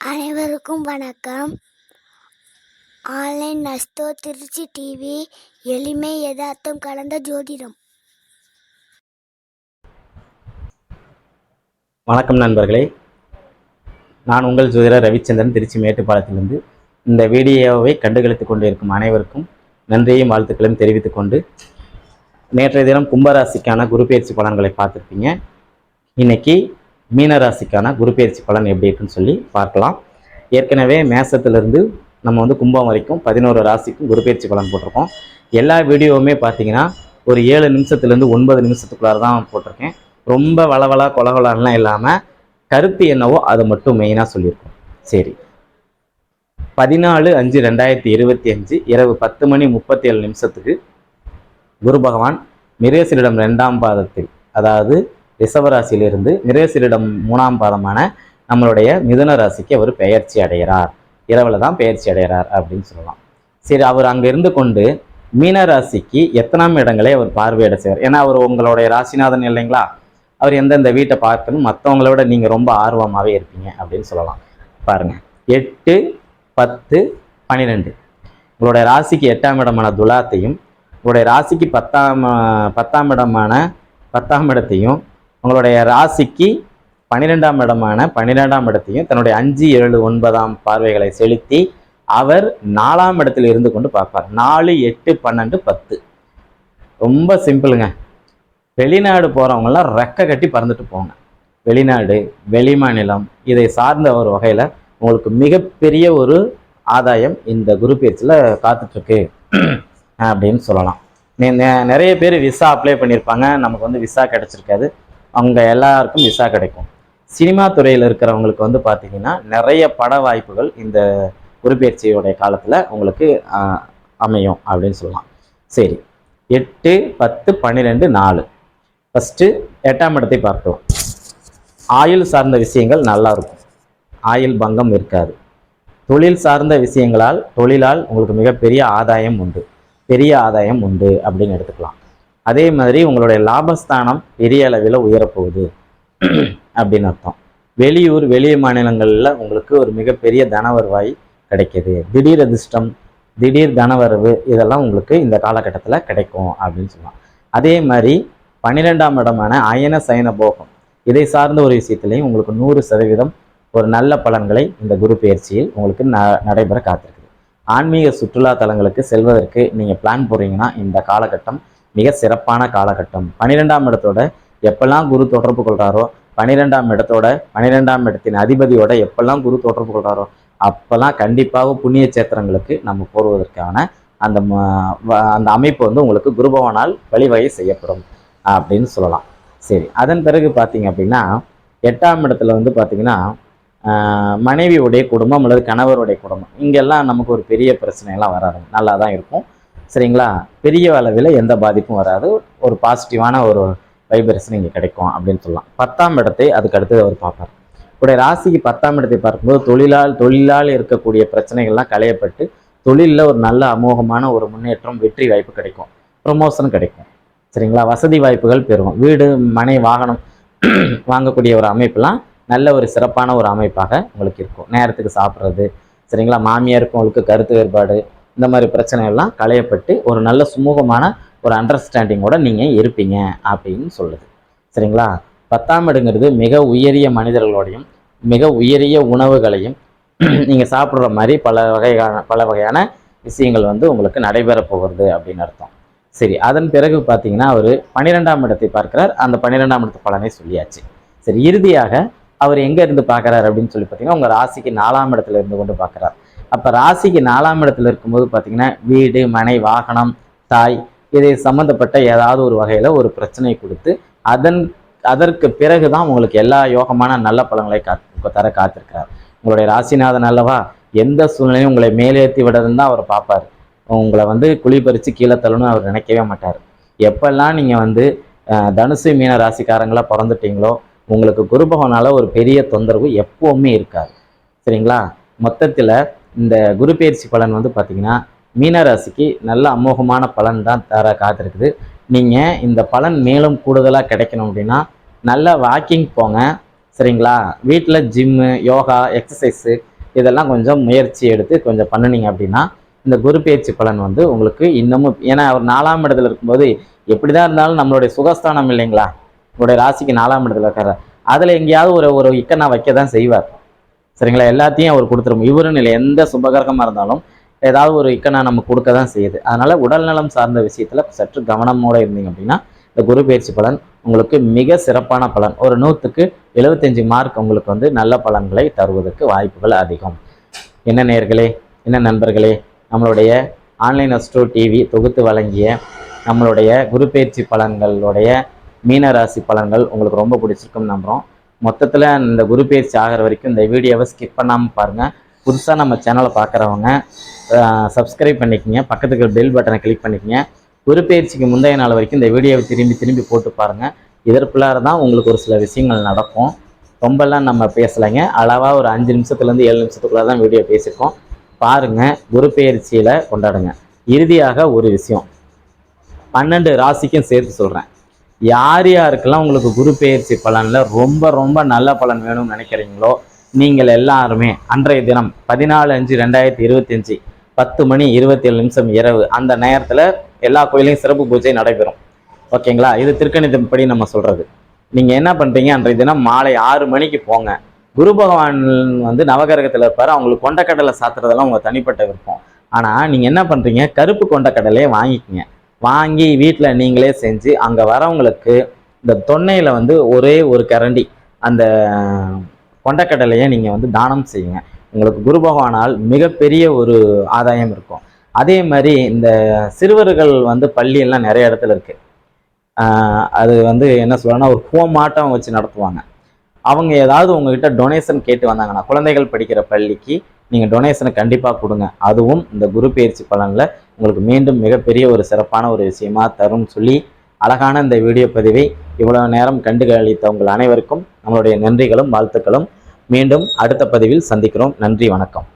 அனைவருக்கும் வணக்கம். Online நஸ்தோ Trichy TV எளிமை யதார்த்தம் கலந்த ஜோதிடம். வணக்கம் நண்பர்களே. நான் உங்கள் ஜோதிடர் ரவிச்சந்திரன் திருச்சி மேட்டுப்பாளையத்திலிருந்து. இந்த வீடியோவை கண்டுகளித்துக் கொண்டிருக்கும் அனைவருக்கும் நன்றியையும் வாழ்த்துக்களையும் தெரிவித்துக் கொண்டு நேற்றைய தினம் கும்பராசிக்கான குரு பயிற்சி பலன்களை பார்த்துருப்பீங்க. இன்னைக்கு மீனராசிக்கான குரு பயிற்சி பலன் எப்படி இருக்குன்னு சொல்லி பார்க்கலாம். ஏற்கனவே மேசத்திலிருந்து நம்ம வந்து கும்பம் வரைக்கும் பதினோரு ராசிக்கும் குரு பயிற்சி பலன் போட்டிருக்கோம். எல்லா வீடியோவுமே பார்த்தீங்கன்னா ஒரு ஏழு நிமிஷத்துலேருந்து ஒன்பது நிமிஷத்துக்குள்ளார தான் போட்டிருக்கேன். ரொம்ப வளவலா கொலகொலான்லாம் இல்லாமல் கருத்து என்னவோ அதை மட்டும் மெயினாக சொல்லியிருக்கோம். சரி. பதினாலு அஞ்சு ரெண்டாயிரத்தி இருபத்தி அஞ்சு இரவு பத்து மணி முப்பத்தி ஏழு நிமிஷத்துக்கு குரு பகவான் மிரேசரிடம் ரெண்டாம் பாதத்தில் அதாவது ரிஷபராசியிலிருந்து மிரேசரிடம் மூணாம் பாதமான நம்மளுடைய மிதுன ராசிக்கு அவர் பெயர்ச்சி அடைகிறார். இரவில் தான் பெயர்ச்சி அடைகிறார் அப்படின்னு சொல்லலாம். சரி அவர் அங்கே இருந்து கொண்டு மீன ராசிக்கு எத்தனாம் இடங்களை அவர் பார்வையிட செய்வார்? ஏன்னா அவர் உங்களுடைய ராசிநாதன் இல்லைங்களா? அவர் எந்தெந்த வீட்டை பார்க்கணும் மற்றவங்கள விட நீங்கள் ரொம்ப ஆர்வமாகவே இருப்பீங்க அப்படின்னு சொல்லலாம். பாருங்கள் எட்டு பத்து பன்னிரெண்டு உங்களுடைய ராசிக்கு எட்டாம் இடமான துலாத்தையும் உங்களுடைய ராசிக்கு பத்தாம் பத்தாம் இடமான பத்தாம் இடத்தையும் உங்களுடைய ராசிக்கு பன்னிரெண்டாம் இடமான பன்னிரெண்டாம் இடத்தையும் தன்னுடைய அஞ்சு ஏழு ஒன்பதாம் பார்வைகளை செலுத்தி அவர் நாலாம் இடத்தில் இருந்து கொண்டு பார்ப்பார். நாலு எட்டு பன்னெண்டு பத்து. ரொம்ப சிம்பிளுங்க. வெளிநாடு போகிறவங்களாம் ரெக்க கட்டி பறந்துட்டு போங்க. வெளிநாடு வெளிமாநிலம் இதை சார்ந்த ஒரு வகையில் உங்களுக்கு மிகப்பெரிய ஒரு ஆதாயம் இந்த குரு பயிற்சியில் காத்துட்ருக்கு. அப்படின்னு சொல்லலாம். நெ- நிறைய பேர் விசா அப்ளை பண்ணியிருப்பாங்க நமக்கு வந்து விசா கிடச்சிருக்காது. அவங்க எல்லாருக்கும் விசா கிடைக்கும். சினிமா துறையில் இருக்கிறவங்களுக்கு வந்து பார்த்தீங்கன்னா நிறைய பட வாய்ப்புகள் இந்த குருப்பெயர்ச்சியோடைய காலத்தில் உங்களுக்கு அமையும் அப்படின்னு சொல்லலாம். சரி. எட்டு பத்து பன்னிரெண்டு நாலு. ஃபஸ்ட்டு எட்டாம் இடத்தை பார்க்கலாம் ஆயுள் சார்ந்த விஷயங்கள் நல்லா இருக்கும். ஆயுள் பங்கம் இருக்காது. தொழில் சார்ந்த விஷயங்களால் தொழிலால் உங்களுக்கு மிகப்பெரிய ஆதாயம் உண்டு. பெரிய ஆதாயம் உண்டு அப்படின்னு எடுத்துக்கலாம். அதே மாதிரி உங்களுடைய லாபஸ்தானம் பெரிய அளவில் உயரப்போகுது. அப்படின்னு அர்த்தம். வெளியூர் வெளி மாநிலங்களில் உங்களுக்கு ஒரு மிகப்பெரிய தன வருவாய் கிடைக்கிது. திடீர் அதிர்ஷ்டம் திடீர் தனவரவு இதெல்லாம் உங்களுக்கு இந்த காலகட்டத்தில் கிடைக்கும் அப்படின்னு சொல்லலாம். அதே மாதிரி பன்னிரெண்டாம் இடமான அயன சயன போகம். இதை சார்ந்த ஒரு விஷயத்திலையும் உங்களுக்கு நூறு சதவீதம் ஒரு நல்ல பலன்களை இந்த குரு பயிற்சியில் உங்களுக்கு ந நடைபெற காத்திருக்குது. ஆன்மீக சுற்றுலா தலங்களுக்கு செல்வதற்கு நீங்கள் பிளான் போடுறீங்கன்னா இந்த காலகட்டம் மிக சிறப்பான காலகட்டம். பன்னிரெண்டாம் இடத்தோட எப்பெல்லாம் குரு தொடர்பு கொள்கிறாரோ பன்னிரெண்டாம் இடத்தோட பன்னிரெண்டாம் இடத்தின் அதிபதியோட எப்பெல்லாம் குரு தொடர்பு கொள்கிறாரோ அப்போல்லாம் கண்டிப்பாக புண்ணிய சேத்திரங்களுக்கு நம்ம போடுவதற்கான அந்த வ- அந்த அமைப்பு வந்து உங்களுக்கு குருபவனால் வழிவகை செய்யப்படும் அப்படின்னு சொல்லலாம். சரி அதன் பிறகு பார்த்தீங்க அப்படின்னா எட்டாம் இடத்துல வந்து பார்த்தீங்கன்னா மனைவியுடைய குடும்பம் அல்லது கணவருடைய குடும்பம் இங்கெல்லாம் நமக்கு ஒரு பெரிய பிரச்சனையெல்லாம் வராது. நல்லா தான் இருக்கும். சரிங்களா? பெரிய அளவில் எந்த பாதிப்பும் வராது. ஒரு பாசிட்டிவான ஒரு வைப்ரேஷன் இங்கே கிடைக்கும் அப்படின்னு சொல்லலாம். பத்தாம் இடத்தை அதுக்கு அடுத்தது அவர் பார்ப்பார். உடைய ராசிக்கு பத்தாம் இடத்தை பார்க்கும்போது தொழிலால் தொழிலால் இருக்கக்கூடிய பிரச்சனைகள்லாம் களையப்பட்டு தொழிலில் ஒரு நல்ல அமோகமான ஒரு முன்னேற்றம் வெற்றி வாய்ப்பு கிடைக்கும். ப்ரொமோஷன் கிடைக்கும். சரிங்களா? வசதி வாய்ப்புகள் பெருகும் வீடு மனை வாகனம் வாங்கக்கூடிய ஒரு அமைப்பெல்லாம் நல்ல ஒரு சிறப்பான ஒரு அமைப்பாக உங்களுக்கு இருக்கும். நேரத்துக்கு சாப்பிட்றது. சரிங்களா? மாமியாருக்கும் உங்களுக்கு கருத்து வேறுபாடு. இந்த மாதிரி பிரச்சனைகள்லாம் களையப்பட்டு ஒரு நல்ல சுமூகமான ஒரு அண்டர்ஸ்டாண்டிங்கோட நீங்கள் இருப்பீங்க அப்படின்னு சொல்லுது. சரிங்களா? பத்தாம் இடங்கிறது மிக உயரிய மனிதர்களோடையும் மிக உயரிய உணவுகளையும் நீங்கள் சாப்பிட்ற மாதிரி பல வகையான பல வகையான விஷயங்கள் வந்து உங்களுக்கு நடைபெற போகிறது அப்படின்னு அர்த்தம். சரி அதன் பிறகு பார்த்தீங்கன்னா அவர் பன்னிரெண்டாம் இடத்தை பார்க்கிறார். அந்த பன்னிரெண்டாம் இடத்து பலனை சொல்லியாச்சு. சரி இறுதியாக அவர் எங்கே இருந்து பார்க்குறாரு அப்படின்னு சொல்லி பார்த்தீங்கன்னா உங்கள் ராசிக்கு நாலாம் இடத்துல இருந்து கொண்டு பார்க்குறார். அப்போ ராசிக்கு நாலாம் இடத்துல இருக்கும்போது பார்த்தீங்கன்னா வீடு மனை வாகனம் தாய் இதை சம்மந்தப்பட்ட ஏதாவது ஒரு வகையில் ஒரு பிரச்சனை கொடுத்து அதன் அதற்கு பிறகு தான் உங்களுக்கு எல்லா யோகமான நல்ல பலன்களை காத்து தர காத்திருக்கிறார். உங்களுடைய ராசிநாதன் அல்லவா எந்த சூழ்நிலையும் உங்களை மேலேற்றி விடதுன்னு தான் அவர் பார்ப்பார். உங்களை வந்து குழி பறித்து கீழே தள்ளணும்னு அவர் நினைக்கவே மாட்டார். எப்பெல்லாம் நீங்கள் வந்து தனுசு மீன ராசிக்காரங்களாக பிறந்துட்டீங்களோ உங்களுக்கு குரு பகவானால ஒரு பெரிய தொந்தரவு எப்பவுமே இருக்காது. சரிங்களா? மொத்தத்தில் இந்த குரு பயிற்சி பலன் வந்து பார்த்தீங்கன்னா மீன ராசிக்கு நல்ல அமோகமான பலன் தான் தர காத்திருக்குது. நீங்கள் இந்த பலன் மேலும் கூடுதலாக கிடைக்கணும் அப்படின்னா நல்ல வாக்கிங் போங்க. சரிங்களா? வீட்டில் ஜிம்மு யோகா எக்ஸசைஸு இதெல்லாம் கொஞ்சம் முயற்சி எடுத்து கொஞ்சம் பண்ணுனீங்க அப்படின்னா இந்த குரு பயிற்சி பலன் வந்து உங்களுக்கு இன்னமும் ஏன்னா அவர் நாலாம் இடத்துல இருக்கும்போது எப்படி தான் இருந்தாலும் நம்மளுடைய சுகஸ்தானம் இல்லைங்களா? உங்களுடைய ராசிக்கு நாலாம் இடத்துல இருக்கிற அதில் எங்கேயாவது ஒரு ஒரு இக்கண்ணா வைக்க தான் செய்வார். சரிங்களா? எல்லாத்தையும் அவர் கொடுத்துரும். இவருன்னு இல்லை எந்த சுபகரகமாக இருந்தாலும் ஏதாவது ஒரு இக்கனா நம்ம கொடுக்க தான் செய்யுது. அதனால் உடல்நலம் சார்ந்த விஷயத்தில் சற்று கவனமோடு இருந்தீங்க அப்படின்னா இந்த குரு பயிற்சி பலன் உங்களுக்கு மிக சிறப்பான பலன். ஒரு நூற்றுக்கு எழுபத்தஞ்சு மார்க் உங்களுக்கு வந்து நல்ல பலன்களை தருவதற்கு வாய்ப்புகள் அதிகம். என்ன நேர்களே என்ன நண்பர்களே நம்மளுடைய ஆன்லைன் அஸ்ட்ரோ டிவி தொகுத்து வழங்கிய நம்மளுடைய குரு பயிற்சி பலன்களுடைய மீன ராசி பலன்கள் உங்களுக்கு ரொம்ப பிடிச்சிருக்குன்னு நம்புகிறோம் மொத்தத்தில் இந்த குரு பேச்சு ஆகிற வரைக்கும் இந்த வீடியோவை ஸ்கிப் பண்ணாமல் பாருங்கள் புதுசாக நம்ம சேனலை பார்க்குறவங்க சப்ஸ்கிரைப் பண்ணிக்கங்க. பக்கத்துக்கு பெல் பட்டனை கிளிக் பண்ணிக்கங்க. குரு பயிற்சிக்கு முந்தைய நாள் வரைக்கும் இந்த வீடியோவை திரும்பி திரும்பி போட்டு பாருங்கள் இதற்குள்ளார தான் உங்களுக்கு ஒரு சில விஷயங்கள் நடக்கும். ரொம்பலாம் நம்ம பேசலைங்க. அளவாக ஒரு அஞ்சு நிமிஷத்துலேருந்து ஏழு நிமிஷத்துக்குள்ளே தான் வீடியோ பேசியிருக்கோம். பாருங்கள் குரு பயிற்சியில் கொண்டாடுங்க. இறுதியாக ஒரு விஷயம். பன்னெண்டு ராசிக்கும் சேர்த்து சொல்கிறேன் யார் யாருக்கெல்லாம் உங்களுக்கு குரு பெயர்ச்சி பலனில் ரொம்ப ரொம்ப நல்ல பலன் வேணும்னு நினைக்கிறீங்களோ நீங்கள் எல்லாருமே அன்றைய தினம் பதினாலு அஞ்சு ரெண்டாயிரத்தி இருபத்தஞ்சி பத்து மணி இருபத்தேழு நிமிஷம் இரவு அந்த நேரத்தில் எல்லா கோயிலையும் சிறப்பு பூஜை நடைபெறும். ஓகேங்களா? இது திருக்கணிதப்படி நம்ம சொல்கிறது நீங்கள் என்ன பண்ணுறீங்க அன்றைய தினம் மாலை ஆறு மணிக்கு போங்க. குரு பகவான் வந்து நவகரகத்தில் இருப்பார். அவங்களுக்கு கொண்டக்கடலை சாத்துறதெல்லாம் உங்கள் தனிப்பட்ட விருப்பம். ஆனால் நீங்கள் என்ன பண்ணுறீங்க கருப்பு கொண்டக்கடலையே வாங்கிக்கங்க. வாங்கி வீட்டில் நீங்களே செஞ்சு அங்கே வரவங்களுக்கு இந்த தொன்னையில் வந்து ஒரே ஒரு கரண்டி அந்த கொண்டக்கடலையை நீங்கள் வந்து தானம் செய்யுங்க. உங்களுக்கு குரு பகவானால் மிகப்பெரிய ஒரு ஆதாயம் இருக்கும். அதே மாதிரி இந்த சிறுவர்கள் வந்து பள்ளியெல்லாம் நிறைய இடத்துல இருக்குது அது வந்து என்ன சொல்லணும்னா ஒரு ஹோமாட்டம் வச்சு நடத்துவாங்க. அவங்க ஏதாவது உங்ககிட்ட டொனேஷன் கேட்டு வந்தாங்கன்னா குழந்தைகள் படிக்கிற பள்ளிக்கு நீங்கள் டொனேஷனை கண்டிப்பாக கொடுங்க. அதுவும் இந்த குரு பயிற்சி பலனில் உங்களுக்கு மீண்டும் மிகப்பெரிய ஒரு சிறப்பான ஒரு விஷயமா தரும்னு சொல்லி அழகான இந்த வீடியோ பதிவை இவ்வளவு நேரம் கண்டு அளித்த உங்கள் அனைவருக்கும் நம்மளுடைய நன்றிகளும் வாழ்த்துக்களும். மீண்டும் அடுத்த பதிவில் சந்திக்கிறோம். நன்றி வணக்கம்.